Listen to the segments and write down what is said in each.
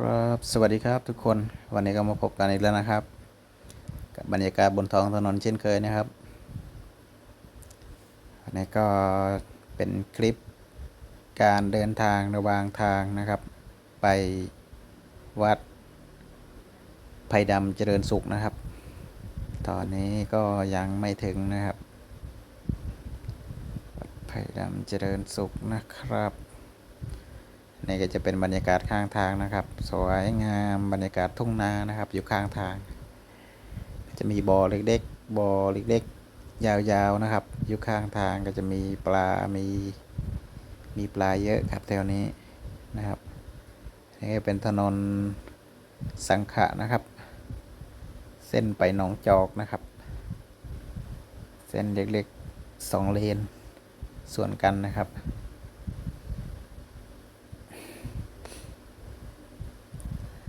ครับสวัสดีครับทุกคนวันนี้ก็มาพบกันอีกแล้วนะครับ กับบรรยากาศบนท้องถนนเช่นเคยนะครับอันนี้ก็เป็นคลิปการเดินทางระหว่างทางนะครับ ไปวัดไผ่ดำเจริญสุขนะครับ ตอนนี้ก็ยังไม่ถึงนะครับ วัดไผ่ดำเจริญสุขนะครับ นี่ก็จะเป็นบรรยากาศข้างทางนะครับ สวยงามบรรยากาศทุ่งนานะครับ อยู่ข้างทาง จะมีบ่อเล็กๆบ่อเล็กๆ ยาวๆนะครับ อยู่ข้างทางก็จะมีปลา มีมีปลาเยอะครับแถวนี้นะครับนี่ก็เป็นถนนสังขะนะครับ เส้นไปหนองจอกนะครับ เส้นเล็กๆสองเลนส่วนกันนะครับ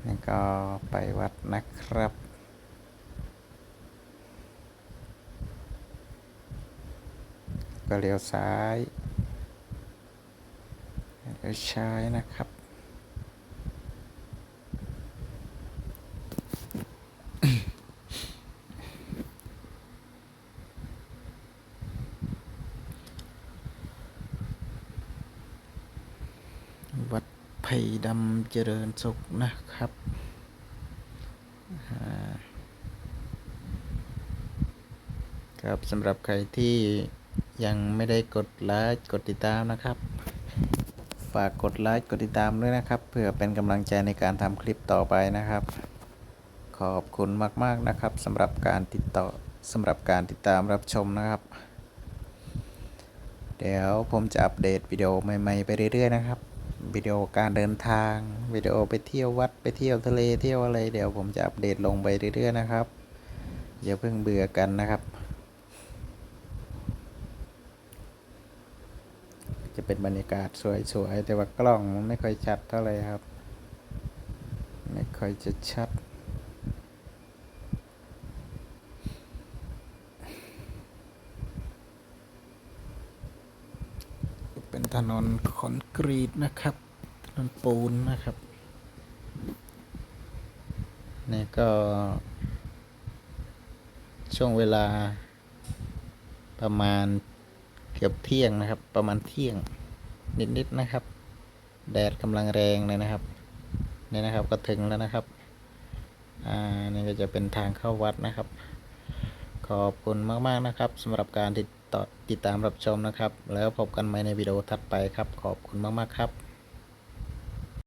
นี่ ก็ไปวัดนะครับ ก็เลี้ยวซ้ายเลี้ยวซ้ายนะครับ วัด ไผ่ดำเจริญสุขนะครับครับสำหรับใครที่ยังไม่ได้กดไลค์กดติดตามนะครับ ฝากกดไลค์กดติดตามด้วยนะครับ เพื่อเป็นกำลังใจในการทำคลิปต่อไปนะครับ ขอบคุณมากๆนะครับสำหรับการติดต่อสำหรับการติดตามรับชมนะครับ เดี๋ยวผมจะอัปเดตวิดีโอใหม่ๆไปเรื่อยๆนะครับ วิดีโอการเดินทาง วิดีโอไปเที่ยววัดไปเที่ยวทะเลเที่ยวอะไรเดี๋ยวผมจะอัปเดตลงไปเรื่อยๆนะครับอย่าเพิ่งเบื่อกันนะครับ จะเป็นบรรยากาศสวยๆแต่ว่ากล้องมันไม่ค่อยชัดเท่าไหร่ครับ ไม่ค่อยจะชัด เป็น ถนนคอนกรีตนะครับ ถนนปูนนะครับ นี่ก็ ช่วงเวลาประมาณเกือบเที่ยงนะครับ ประมาณเที่ยงนิดๆนะครับ แดดกำลังแรงเลยนะครับ นี่นะครับก็ถึงแล้วนะครับ อ่า นี่ก็จะเป็นทางเข้าวัดนะครับ ขอบคุณมากๆนะครับสำหรับการติด ติดตามรับชมนะครับ แล้วพบกันใหม่ในวิดีโอถัดไปครับ ขอบคุณมาก ๆ ครับ